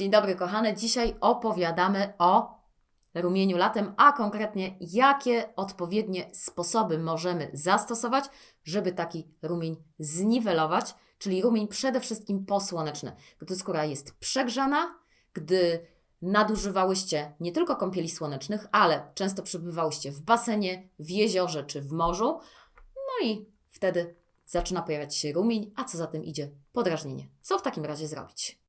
Dzień dobry, kochane. Dzisiaj opowiadamy o rumieniu latem, a konkretnie jakie odpowiednie sposoby możemy zastosować, żeby taki rumień zniwelować, czyli rumień przede wszystkim posłoneczny. Gdy skóra jest przegrzana, gdy nadużywałyście nie tylko kąpieli słonecznych, ale często przebywałyście w basenie, w jeziorze czy w morzu, no i wtedy zaczyna pojawiać się rumień, a co za tym idzie podrażnienie. Co w takim razie zrobić?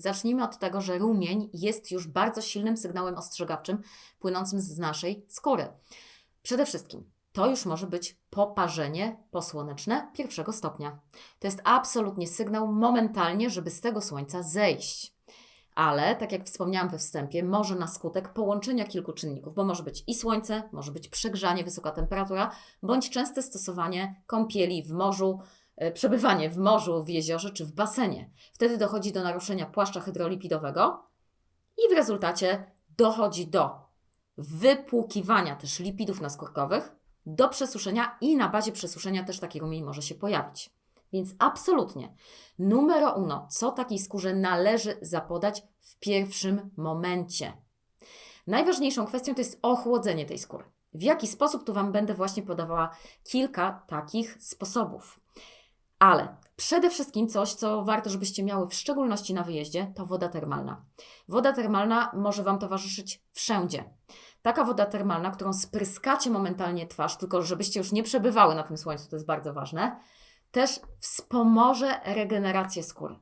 Zacznijmy od tego, że rumień jest już bardzo silnym sygnałem ostrzegawczym płynącym z naszej skóry. Przede wszystkim to już może być poparzenie posłoneczne pierwszego stopnia. To jest absolutnie sygnał momentalnie, żeby z tego słońca zejść. Ale, tak jak wspomniałam we wstępie, może na skutek połączenia kilku czynników, bo może być i słońce, może być przegrzanie, wysoka temperatura, bądź częste stosowanie kąpieli w morzu, przebywanie w morzu, w jeziorze czy w basenie. Wtedy dochodzi do naruszenia płaszcza hydrolipidowego i w rezultacie dochodzi do wypłukiwania też lipidów naskórkowych, do przesuszenia i na bazie przesuszenia też taki rumień może się pojawić. Więc absolutnie numero uno, co takiej skórze należy zapodać w pierwszym momencie. Najważniejszą kwestią to jest ochłodzenie tej skóry. W jaki sposób tu Wam będę właśnie podawała kilka takich sposobów. Ale przede wszystkim coś, co warto, żebyście miały w szczególności na wyjeździe, to woda termalna. Woda termalna może Wam towarzyszyć wszędzie. Taka woda termalna, którą spryskacie momentalnie twarz, tylko żebyście już nie przebywały na tym słońcu, to jest bardzo ważne, też wspomoże regenerację skóry.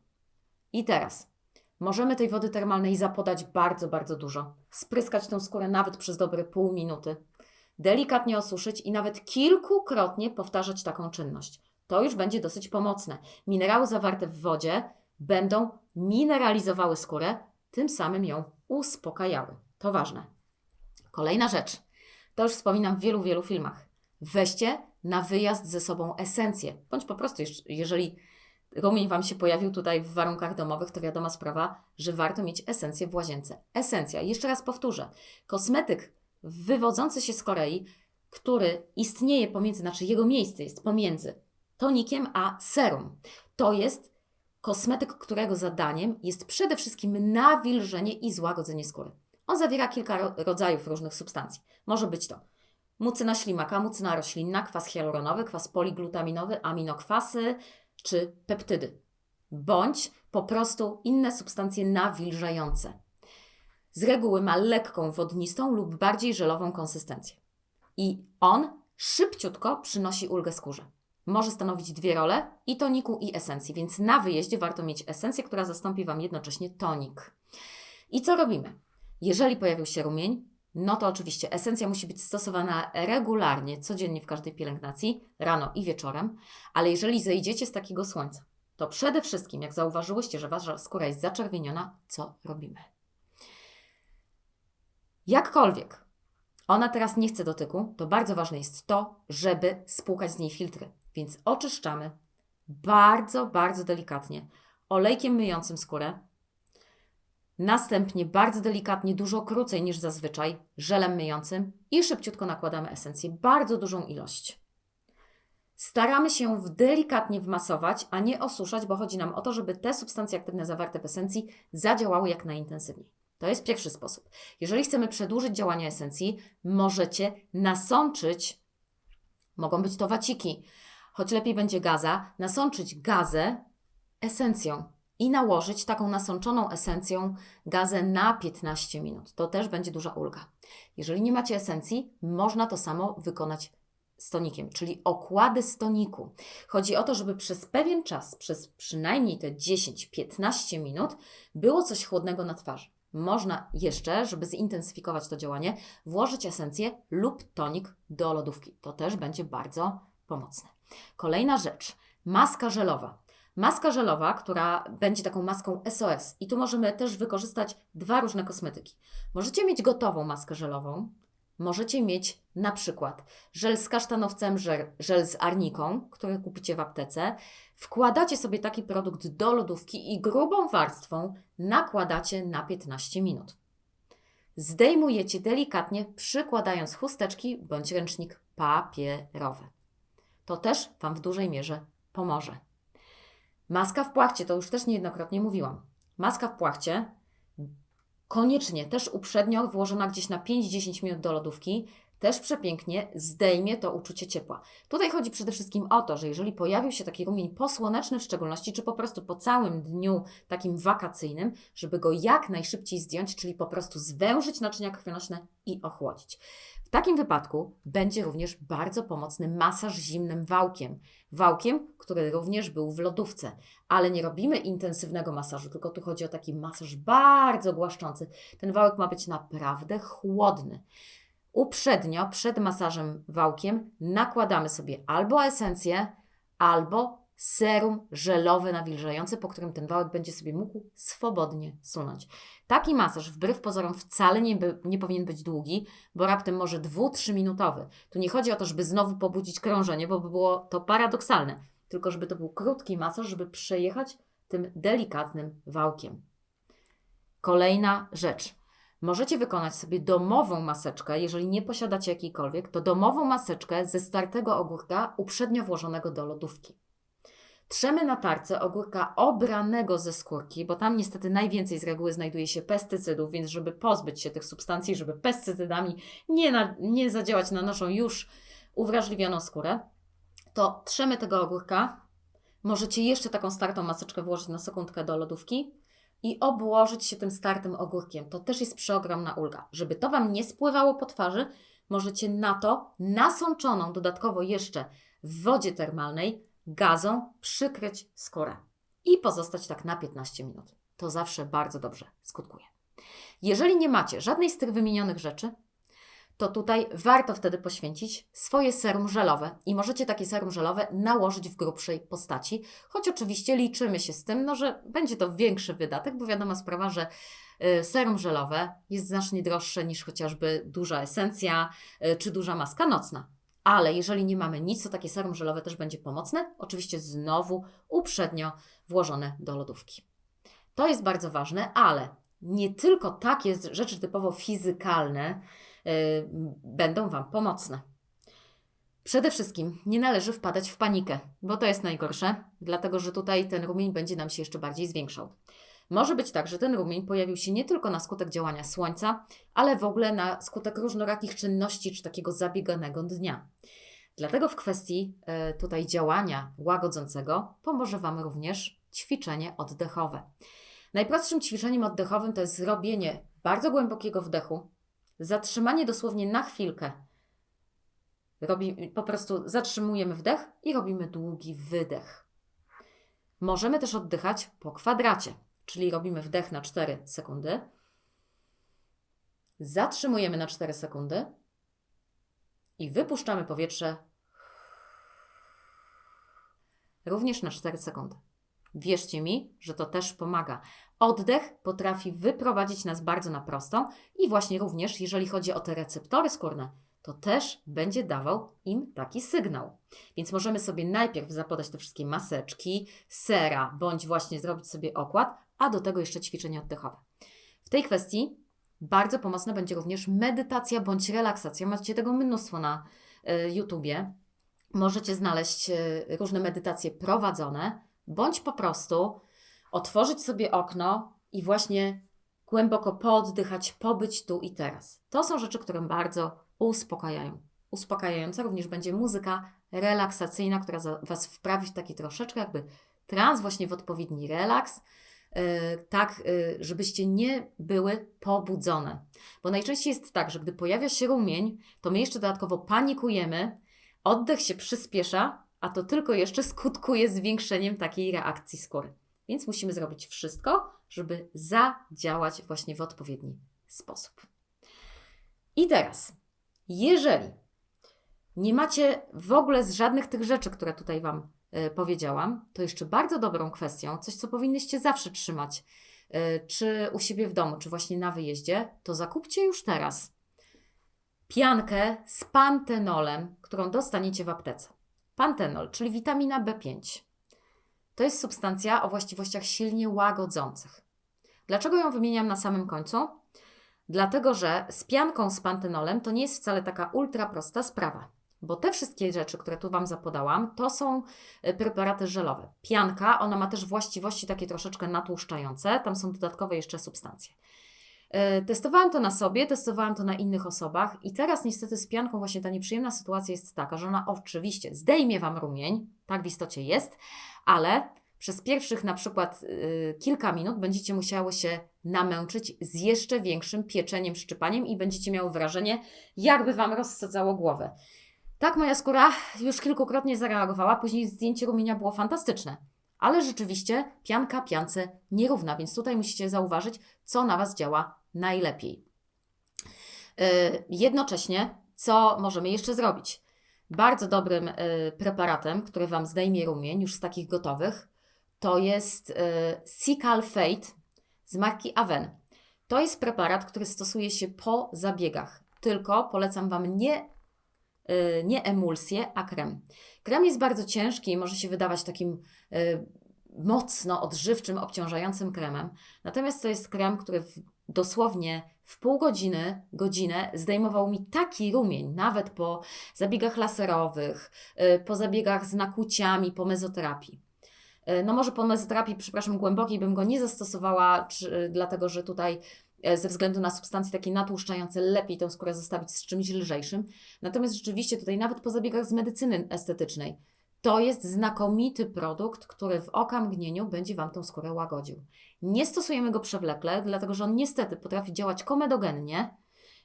I teraz możemy tej wody termalnej zapodać bardzo, bardzo dużo. Spryskać tę skórę nawet przez dobre pół minuty. Delikatnie osuszyć i nawet kilkukrotnie powtarzać taką czynność. To już będzie dosyć pomocne. Minerały zawarte w wodzie będą mineralizowały skórę, tym samym ją uspokajały. To ważne. Kolejna rzecz. To już wspominam w wielu, wielu filmach. Weźcie na wyjazd ze sobą esencję, bądź po prostu, jeżeli rumień Wam się pojawił tutaj w warunkach domowych, to wiadoma sprawa, że warto mieć esencję w łazience. Esencja, jeszcze raz powtórzę, kosmetyk wywodzący się z Korei, który istnieje pomiędzy, znaczy jego miejsce jest pomiędzy tonikiem a serum. To jest kosmetyk, którego zadaniem jest przede wszystkim nawilżenie i złagodzenie skóry. On zawiera kilka rodzajów różnych substancji. Może być to mucyna ślimaka, mucyna roślinna, kwas hialuronowy, kwas poliglutaminowy, aminokwasy czy peptydy, bądź po prostu inne substancje nawilżające. Z reguły ma lekką, wodnistą lub bardziej żelową konsystencję. I on szybciutko przynosi ulgę skórze. Może stanowić dwie role i toniku, i esencji, więc na wyjeździe warto mieć esencję, która zastąpi Wam jednocześnie tonik. I co robimy? Jeżeli pojawił się rumień, no to oczywiście esencja musi być stosowana regularnie, codziennie w każdej pielęgnacji, rano i wieczorem, ale jeżeli zejdziecie z takiego słońca, to przede wszystkim, jak zauważyłyście, że wasza skóra jest zaczerwieniona, co robimy? Jakkolwiek ona teraz nie chce dotyku, to bardzo ważne jest to, żeby spłukać z niej filtry. Więc oczyszczamy bardzo, bardzo delikatnie olejkiem myjącym skórę, Następnie bardzo delikatnie, dużo krócej niż zazwyczaj, żelem myjącym i szybciutko nakładamy esencję, bardzo dużą ilość. Staramy się delikatnie wmasować, a nie osuszać, bo chodzi nam o to, żeby te substancje aktywne zawarte w esencji zadziałały jak najintensywniej. To jest pierwszy sposób. Jeżeli chcemy przedłużyć działanie esencji, możecie nasączyć, mogą być to waciki, choć lepiej będzie gaza, nasączyć gazę esencją i nałożyć taką nasączoną esencją gazę na 15 minut. To też będzie duża ulga. Jeżeli nie macie esencji, można to samo wykonać z tonikiem, czyli okłady z toniku. Chodzi o to, żeby przez pewien czas, przez przynajmniej te 10-15 minut, było coś chłodnego na twarzy. Można jeszcze, żeby zintensyfikować to działanie, włożyć esencję lub tonik do lodówki. To też będzie bardzo pomocne. Kolejna rzecz, maska żelowa. Maska żelowa, która będzie taką maską SOS. I tu możemy też wykorzystać dwa różne kosmetyki. Możecie mieć gotową maskę żelową, możecie mieć na przykład żel z kasztanowcem, żel, z arniką, który kupicie w aptece. Wkładacie sobie taki produkt do lodówki i grubą warstwą nakładacie na 15 minut. Zdejmujecie delikatnie, przykładając chusteczki bądź ręcznik papierowy. To też Wam w dużej mierze pomoże. Maska w płachcie, to już też niejednokrotnie mówiłam. Maska w płachcie koniecznie też uprzednio włożona gdzieś na 5-10 minut do lodówki, też przepięknie zdejmie to uczucie ciepła. Tutaj chodzi przede wszystkim o to, że jeżeli pojawił się taki rumień posłoneczny w szczególności, czy po prostu po całym dniu takim wakacyjnym, żeby go jak najszybciej zdjąć, czyli po prostu zwężyć naczynia krwionośne i ochłodzić. W takim wypadku będzie również bardzo pomocny masaż zimnym wałkiem. Wałkiem, który również był w lodówce, ale nie robimy intensywnego masażu, tylko tu chodzi o taki masaż bardzo głaszczący. Ten wałek ma być naprawdę chłodny. Uprzednio, przed masażem wałkiem, nakładamy sobie albo esencję, albo serum żelowe nawilżające, po którym ten wałek będzie sobie mógł swobodnie sunąć. Taki masaż wbrew pozorom wcale nie, by, nie powinien być długi, bo raptem może 2-3 minutowy. Tu nie chodzi o to, żeby znowu pobudzić krążenie, bo by było to paradoksalne, tylko żeby to był krótki masaż, żeby przejechać tym delikatnym wałkiem. Kolejna rzecz. Możecie wykonać sobie domową maseczkę, jeżeli nie posiadacie jakiejkolwiek, to domową maseczkę ze startego ogórka uprzednio włożonego do lodówki. Trzemy na tarce ogórka obranego ze skórki, bo tam niestety najwięcej z reguły znajduje się pestycydów, więc żeby pozbyć się tych substancji, żeby pestycydami nie, na, nie zadziałać na naszą już uwrażliwioną skórę, to trzemy tego ogórka. Możecie jeszcze taką startą maseczkę włożyć na sekundkę do lodówki i obłożyć się tym startym ogórkiem. To też jest przeogromna ulga. Żeby to Wam nie spływało po twarzy, możecie na to nasączoną dodatkowo jeszcze w wodzie termalnej gazą przykryć skórę i pozostać tak na 15 minut. To zawsze bardzo dobrze skutkuje. Jeżeli nie macie żadnej z tych wymienionych rzeczy, to tutaj warto wtedy poświęcić swoje serum żelowe i możecie takie serum żelowe nałożyć w grubszej postaci, choć oczywiście liczymy się z tym, no, że będzie to większy wydatek, bo wiadoma sprawa, że y, serum żelowe jest znacznie droższe niż chociażby duża esencja y, czy duża maska nocna. Ale jeżeli nie mamy nic, to takie serum żelowe też będzie pomocne. Oczywiście znowu uprzednio włożone do lodówki. To jest bardzo ważne, ale nie tylko takie rzeczy typowo fizykalne będą Wam pomocne. Przede wszystkim nie należy wpadać w panikę, bo to jest najgorsze, dlatego że tutaj ten rumień będzie nam się jeszcze bardziej zwiększał. Może być tak, że ten rumień pojawił się nie tylko na skutek działania słońca, ale w ogóle na skutek różnorakich czynności czy takiego zabieganego dnia. Dlatego w kwestii e, tutaj działania łagodzącego pomoże Wam również ćwiczenie oddechowe. Najprostszym ćwiczeniem oddechowym to jest zrobienie bardzo głębokiego wdechu, zatrzymanie dosłownie na chwilkę. Robi, po prostu zatrzymujemy wdech i robimy długi wydech. Możemy też oddychać po kwadracie czyli robimy wdech na 4 sekundy, zatrzymujemy na 4 sekundy i wypuszczamy powietrze również na 4 sekundy. Wierzcie mi, że to też pomaga. Oddech potrafi wyprowadzić nas bardzo na prostą i właśnie również, jeżeli chodzi o te receptory skórne, to też będzie dawał im taki sygnał. Więc możemy sobie najpierw zapodać te wszystkie maseczki, sera, bądź właśnie zrobić sobie okład, a do tego jeszcze ćwiczenia oddechowe. W tej kwestii bardzo pomocna będzie również medytacja bądź relaksacja. Macie tego mnóstwo na y, YouTubie. Możecie znaleźć y, różne medytacje prowadzone, bądź po prostu otworzyć sobie okno i właśnie głęboko poddychać, pobyć tu i teraz. To są rzeczy, które bardzo uspokajają. Uspokajająca również będzie muzyka relaksacyjna, która Was wprawi w taki troszeczkę jakby trans, właśnie w odpowiedni relaks, E, tak, e, żebyście nie były pobudzone. Bo najczęściej jest tak, że gdy pojawia się rumień, to my jeszcze dodatkowo panikujemy, oddech się przyspiesza, a to tylko jeszcze skutkuje zwiększeniem takiej reakcji skóry. Więc musimy zrobić wszystko, żeby zadziałać właśnie w odpowiedni sposób. I teraz, jeżeli nie macie w ogóle z żadnych tych rzeczy, które tutaj Wam E, powiedziałam, to jeszcze bardzo dobrą kwestią, coś co powinnyście zawsze trzymać, e, czy u siebie w domu, czy właśnie na wyjeździe, to zakupcie już teraz piankę z pantenolem, którą dostaniecie w aptece. Pantenol, czyli witamina B5. To jest substancja o właściwościach silnie łagodzących. Dlaczego ją wymieniam na samym końcu? Dlatego, że z pianką z pantenolem to nie jest wcale taka ultra prosta sprawa. Bo te wszystkie rzeczy, które tu Wam zapodałam, to są y, preparaty żelowe. Pianka, ona ma też właściwości takie troszeczkę natłuszczające, tam są dodatkowe jeszcze substancje. Y, Testowałam to na sobie, testowałam to na innych osobach i teraz niestety z pianką właśnie ta nieprzyjemna sytuacja jest taka, że ona oczywiście zdejmie Wam rumień, tak w istocie jest, ale przez pierwszych na przykład y, kilka minut będziecie musiały się namęczyć z jeszcze większym pieczeniem, szczypaniem i będziecie miały wrażenie, jakby Wam rozsadzało głowę. Tak moja skóra już kilkukrotnie zareagowała, później zdjęcie rumienia było fantastyczne. Ale rzeczywiście pianka piance nierówna, więc tutaj musicie zauważyć, co na Was działa najlepiej. Yy, jednocześnie, co możemy jeszcze zrobić? Bardzo dobrym yy, preparatem, który Wam zdejmie rumień, już z takich gotowych, to jest yy, Sical Fate z marki Aven. To jest preparat, który stosuje się po zabiegach, tylko polecam Wam nie, nie emulsję, a krem. Krem jest bardzo ciężki i może się wydawać takim yy, mocno odżywczym, obciążającym kremem. Natomiast to jest krem, który w, dosłownie w pół godziny, godzinę zdejmował mi taki rumień, nawet po zabiegach laserowych, yy, po zabiegach z nakłuciami, po mezoterapii. No może po mezoterapii, przepraszam, głębokiej bym go nie zastosowała, czy, dlatego że tutaj ze względu na substancje takie natłuszczające lepiej tę skórę zostawić z czymś lżejszym. Natomiast rzeczywiście tutaj nawet po zabiegach z medycyny estetycznej to jest znakomity produkt, który w oka mgnieniu będzie Wam tą skórę łagodził. Nie stosujemy go przewlekle, dlatego że on niestety potrafi działać komedogennie,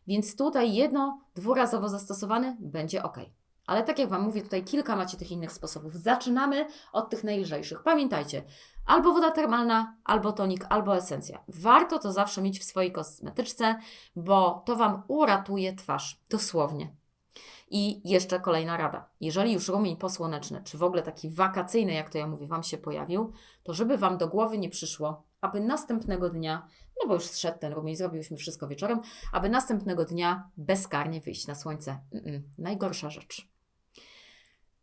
więc tutaj jedno, dwurazowo zastosowany będzie ok. Ale tak jak Wam mówię, tutaj kilka macie tych innych sposobów. Zaczynamy od tych najlżejszych. Pamiętajcie, albo woda termalna, albo tonik, albo esencja. Warto to zawsze mieć w swojej kosmetyczce, bo to Wam uratuje twarz, dosłownie. I jeszcze kolejna rada. Jeżeli już rumień posłoneczny, czy w ogóle taki wakacyjny, jak to ja mówię, Wam się pojawił, to żeby Wam do głowy nie przyszło, aby następnego dnia, no bo już zszedł ten rumień, zrobiłyśmy wszystko wieczorem, aby następnego dnia bezkarnie wyjść na słońce. Mm-mm, najgorsza rzecz.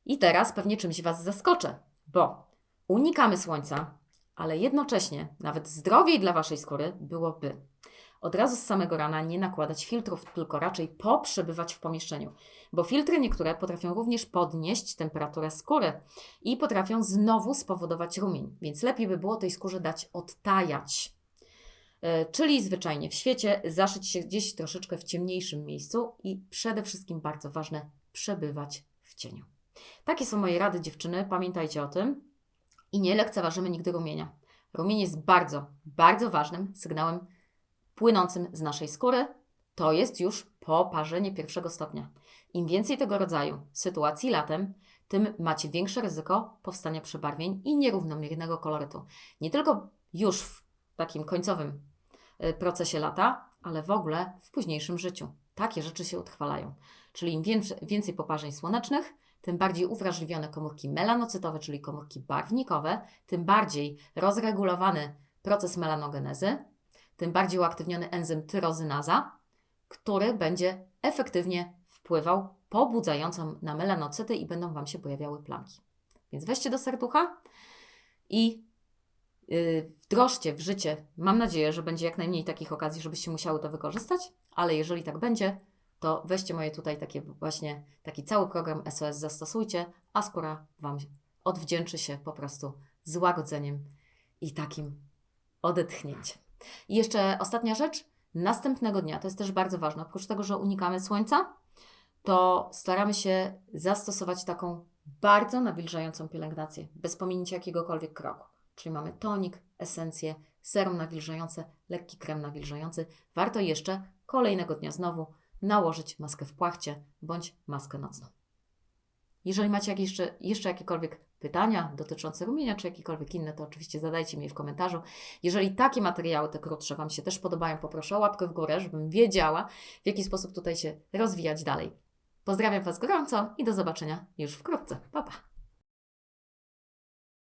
I teraz pewnie czymś Was zaskoczę, bo unikamy słońca, ale jednocześnie nawet zdrowiej dla Waszej skóry byłoby od razu z samego rana nie nakładać filtrów, tylko raczej poprzebywać w pomieszczeniu, bo filtry niektóre potrafią również podnieść temperaturę skóry i potrafią znowu spowodować rumień, więc lepiej by było tej skórze dać odtajać. E, Czyli zwyczajnie w świecie zaszyć się gdzieś troszeczkę w ciemniejszym miejscu i przede wszystkim bardzo ważne przebywać w cieniu. Takie są moje rady, dziewczyny. Pamiętajcie o tym i nie lekceważymy nigdy rumienia. Rumień jest bardzo, bardzo ważnym sygnałem płynącym z naszej skóry. To jest już poparzenie pierwszego stopnia. Im więcej tego rodzaju sytuacji latem, tym macie większe ryzyko powstania przebarwień i nierównomiernego kolorytu. Nie tylko już w takim końcowym y, procesie lata, ale w ogóle w późniejszym życiu. Takie rzeczy się utrwalają. Czyli im więcej, więcej poparzeń słonecznych, tym bardziej uwrażliwione komórki melanocytowe, czyli komórki barwnikowe, tym bardziej rozregulowany proces melanogenezy, tym bardziej uaktywniony enzym tyrozynaza, który będzie efektywnie wpływał pobudzająco na melanocyty i będą Wam się pojawiały plamki. Więc weźcie do serducha i yy, wdrożcie w życie. Mam nadzieję, że będzie jak najmniej takich okazji, żebyście musiały to wykorzystać, ale jeżeli tak będzie, to weźcie moje tutaj takie właśnie, taki cały program SOS zastosujcie, a skóra Wam odwdzięczy się po prostu złagodzeniem i takim odetchnięciem. I jeszcze ostatnia rzecz, następnego dnia, to jest też bardzo ważne, oprócz tego, że unikamy słońca, to staramy się zastosować taką bardzo nawilżającą pielęgnację, bez pominięcia jakiegokolwiek kroku. Czyli mamy tonik, esencję, serum nawilżające, lekki krem nawilżający. Warto jeszcze kolejnego dnia znowu nałożyć maskę w płachcie bądź maskę nocną. Jeżeli macie jakieś jeszcze, jeszcze jakiekolwiek pytania dotyczące rumienia, czy jakiekolwiek inne, to oczywiście zadajcie mi je w komentarzu. Jeżeli takie materiały, te krótsze, Wam się też podobają, poproszę o łapkę w górę, żebym wiedziała, w jaki sposób tutaj się rozwijać dalej. Pozdrawiam Was gorąco i do zobaczenia już wkrótce. Pa, pa!